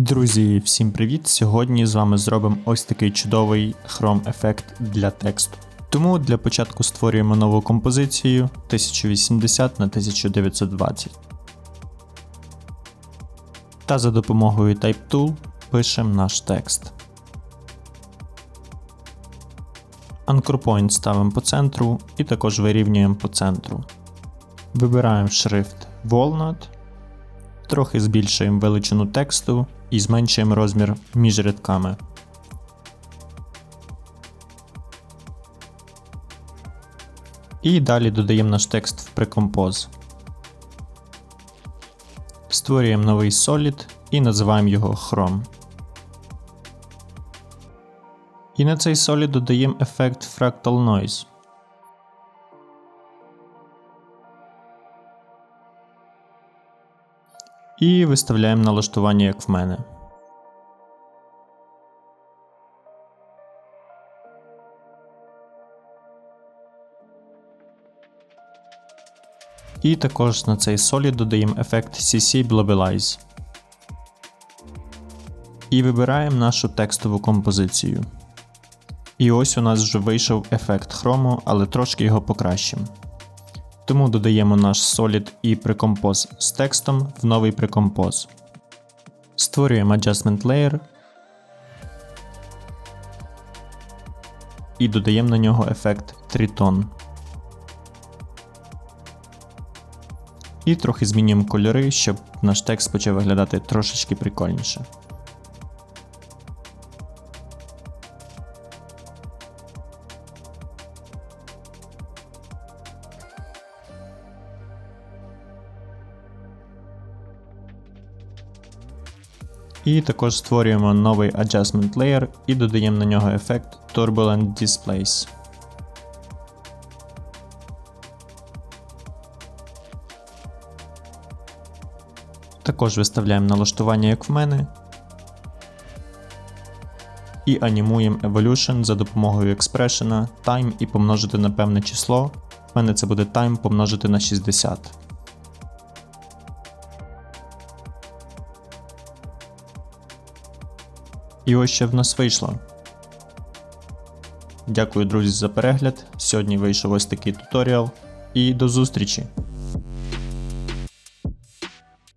Друзі, всім привіт! Сьогодні з вами зробимо ось такий чудовий хром ефект для тексту. Тому для початку створюємо нову композицію 1080 на 1920. Та за допомогою Type Tool пишемо наш текст. Anchor Point ставимо по центру і також вирівнюємо по центру. Вибираємо шрифт Walnut, трохи збільшуємо величину тексту і зменшуємо розмір між рядками. І далі додаємо наш текст в Precompose. Створюємо новий Solid і називаємо його Chrome. І на цей Solid додаємо ефект Fractal Noise. І виставляємо налаштування як в мене. І також на цей Solid додаємо ефект CC Globalize. І вибираємо нашу текстову композицію. І ось у нас вже вийшов ефект хрому, але трошки його покращимо. Тому додаємо наш Solid і Precompose з текстом в новий Precompose. Створюємо Adjustment Layer і додаємо на нього ефект Triton. І трохи змінюємо кольори, щоб наш текст почав виглядати трошечки прикольніше. І також створюємо новий Adjustment Layer і додаємо на нього ефект Turbulent Displace. Також виставляємо налаштування, як в мене. І анімуємо Evolution за допомогою експрешена time і помножити на певне число. В мене це буде time помножити на 60. І ось що в нас вийшло. Дякую, друзі, за перегляд. Сьогодні вийшов ось такий туторіал. І до зустрічі!